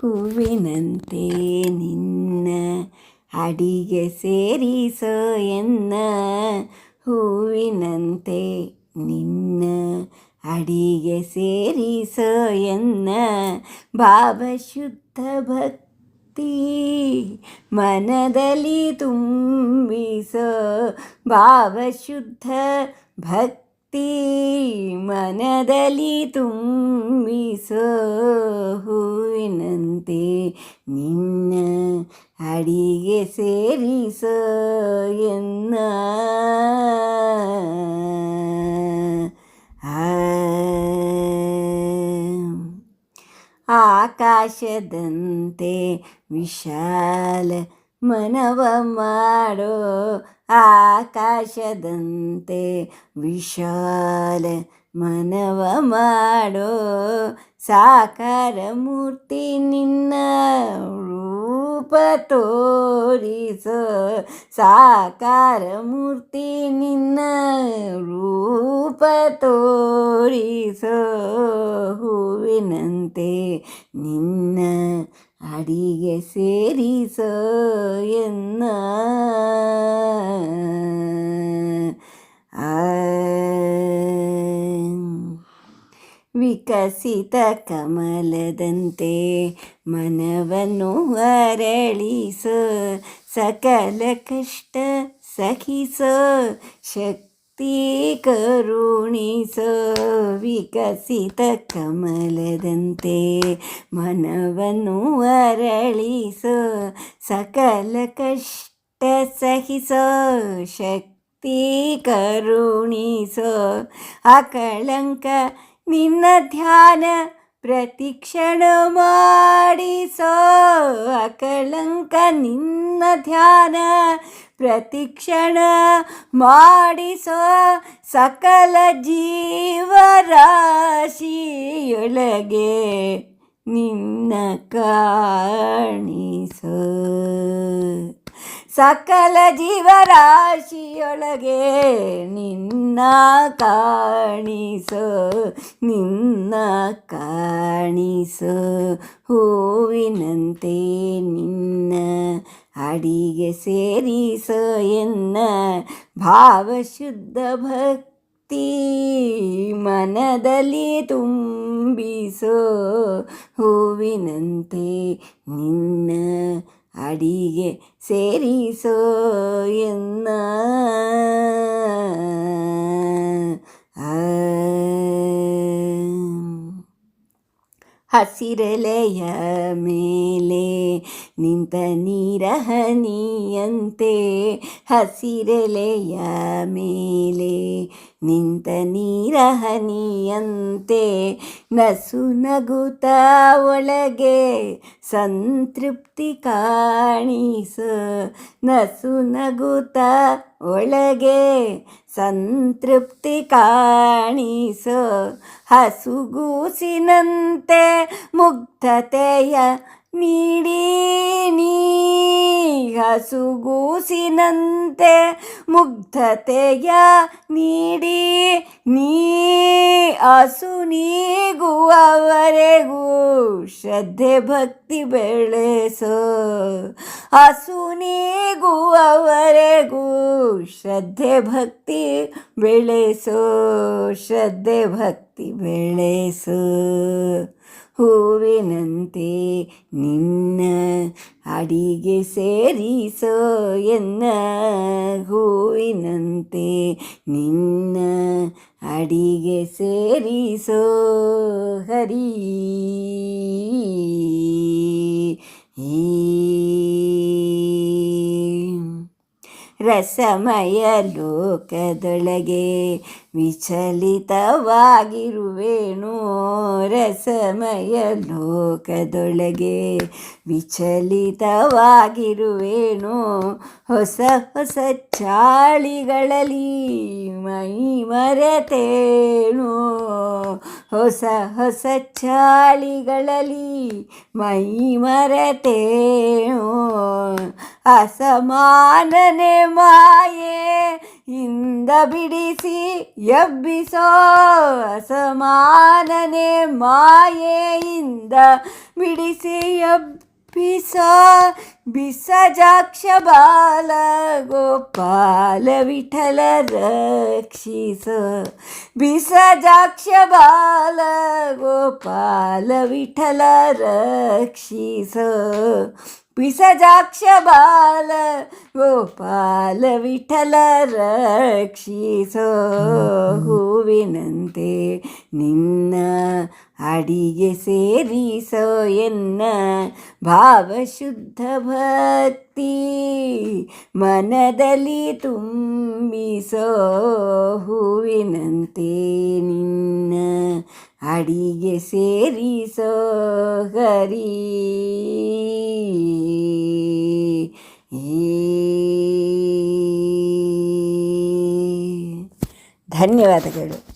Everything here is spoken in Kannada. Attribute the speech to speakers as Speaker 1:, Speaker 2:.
Speaker 1: ಹೂವಿನಂತೆ ನಿನ್ನ ಅಡಿಗೆ ಸೇರಿಸೋ ಎನ್ನ. ಹೂವಿನಂತೆ ನಿನ್ನ ಅಡಿಗೆ ಸೇರಿಸೋ ಎನ್ನ. ಭಾವಶುದ್ಧ ಭಕ್ತಿ ಮನದಲ್ಲಿ ತುಂಬಿಸೋ. ಭಾವಶುದ್ಧ ಭಕ್ತಿ ಮನದಲ್ಲಿ ತುಂಬಿಸೋ ಹೂವಿನಂತೆ ನಿನ್ನ ಅಡಿಗೆ ಸೇರಿಸೋ ಎನ್ನ ಆ ಆಕಾಶದಂತೆ ವಿಶಾಲ ಮನವ ಮಾಡೋ ಆಕಾಶದಂತೆ ವಿಶಾಲ ಮನವ ಮಾಡೋ ಸಾಕಾರ ಮೂರ್ತಿ ನಿನ್ನ ರೂಪ ತೋರಿಸೋ ಸಾಕಾರ ಮೂರ್ತಿ ನಿನ್ನ ರೂಪ ತೋರಿಸೋ ಹೂವಿನಂತೆ ನಿನ್ನ ಅಡಿಗೆ ಸೇರಿಸೋ ಎನ್ನ? ವಿಕಸಿತ ಕಮಲದಂತೆ ಮನವನ್ನು ಅರಳಿಸೋ ಸಕಲ ಕಷ್ಟ ಸಹಿಸೋ ಶಕ್ತಿ ಕರುಣಿಸೋ ವಿಕಸಿತ ಕಮಲದಂತೆ ಮನವನ್ನು ಅರಳಿಸೋ ಸಕಲ ಕಷ್ಟ ಸಹಿಸೋ ಶಕ್ತಿ ಕರುಣಿಸೋ ಅಕಳಂಕ ನಿನ್ನ ಧ್ಯಾನ ಪ್ರತಿಕ್ಷಣ ಮಾಡಿಸೋ ಅಕಳಂಕ ನಿನ್ನ ಧ್ಯಾನ ಪ್ರತಿಕ್ಷಣ ಮಾಡಿಸೋ ಸಕಲ ಜೀವರಾಶಿಯೊಳಗೆ ನಿನ್ನ ಕಾಣಿಸೋ. ಸಕಲ ಜೀವರಾಶಿಯೊಳಗೆ ನಿನ್ನ ಕಾಣಿಸೋ ನಿನ್ನ ಕಾಣಿಸೋ. ಹೂವಿನಂತೆ ನಿನ್ನ ಅಡಿಗೆ ಸೇರಿಸ ಎನ್ನ ಭಾವಶುದ್ಧ ಭಕ್ತಿ ಮನದಲ್ಲಿ ತುಂಬಿಸೋ ಹೂವಿನಂತೆ ನಿನ್ನ ಅಡಿಗೆ ಸೇರಿಸೋ ಎನ್ನ ಆ. ಹಸಿರೆಲೆಯ ಮೇಲೆ ನಿಂತ ನೀರಹನಿಯಂತೆ ಹಸಿರೆಲೆಯ ಮೇಲೆ ನಿಂತ ನೀರಹನಿಯಂತೆ ನಸು ನಗುತ ಒಳಗೆ ಸಂತೃಪ್ತಿ ಕಾಣಿಸು. ನಸು ನಗುತ ಒಳಗೆ ಸಂತೃಪ್ತಿ ಕಾಣಿಸು. ಹಸುಗೂಸಿನಂತೆ ಮುಗ್ಧತೆಯ ನೀಡಿ ನೀ ಹಸುಗೂಸಿನಂತೆ ಮುಗ್ಧತೆಯ ನೀಡಿ ನೀ ಹಸು ನೀಗುವವರೆಗೂ ಶ್ರದ್ಧೆ ಭಕ್ತಿ ಬೆಳೆಸೋ. ಹಸು ನೀಗುವವರೆಗೂ ಶ್ರದ್ಧೆ ಭಕ್ತಿ ಬೆಳೆಸೋ. ಶ್ರದ್ಧೆ ಭಕ್ತಿ ಬೆಳೆಸೋ. ಹೂವಿನಂತೆ ನಿನ್ನ ಅಡಿಗೆ ಸೇರಿಸೋ ಎನ್ನ. ಹೂವಿನಂತೆ ನಿನ್ನ ಅಡಿಗೆ ಸೇರಿಸೋ ಹರಿ. ರಸಮಯ ಲೋಕದೊಳಗೆ ವಿಚಲಿತವಾಗಿರುವೆನು. ರಸಮಯ ಲೋಕದೊಳಗೆ ವಿಚಲಿತವಾಗಿರುವೇನು. ಹೊಸ ಹೊಸ ಚಾಳಿಗಳಲ್ಲಿ ಮೈ ಮರೆತೇನು. ಹೊಸ ಹೊಸ ಚಾಳಿಗಳಲ್ಲಿ ಮೈ ಮರೆತೇನು. ಅಸಮಾನನೆ ಮಾಯೆ ಇಂದ ಬಿಡಿಸಿ ಎಬ್ಬಿಸೋ ಅಸಮಾನನೆ ಮಾಯೆಯಿಂದ ಬಿಡಿಸಿ ಎಬ್ಬಿಸೋ ಬಿಸಜಾಕ್ಷ ಬಾಲ ಗೋಪಾಲ ವಿಠಲ ರಕ್ಷಿಸ ಬಿಸಜಾಕ್ಷ ಬಾಲ ಗೋಪಾಲ ವಿಠಲ ರಕ್ಷಿಸ ಪಿಸಜಾಕ್ಷ ಬಾಲ ಗೋಪಾಲ ವಿಠಲ ರಕ್ಷಿಸೋ ಹೂವಿನಂತೆ ನಿನ್ನ ಅಡಿಗೆ ಸೇರಿಸೋ ಎನ್ನ ಭಾವಶುದ್ಧ ಭಕ್ತಿ ಮನದಲ್ಲಿ ತುಂಬಿಸೋ ಹೂವಿನಂತೆ ನಿನ್ನ ಅಡಿಗೆ ಸೇರಿಸೋ ಹರಿ ಧನ್ಯವಾದಗಳು.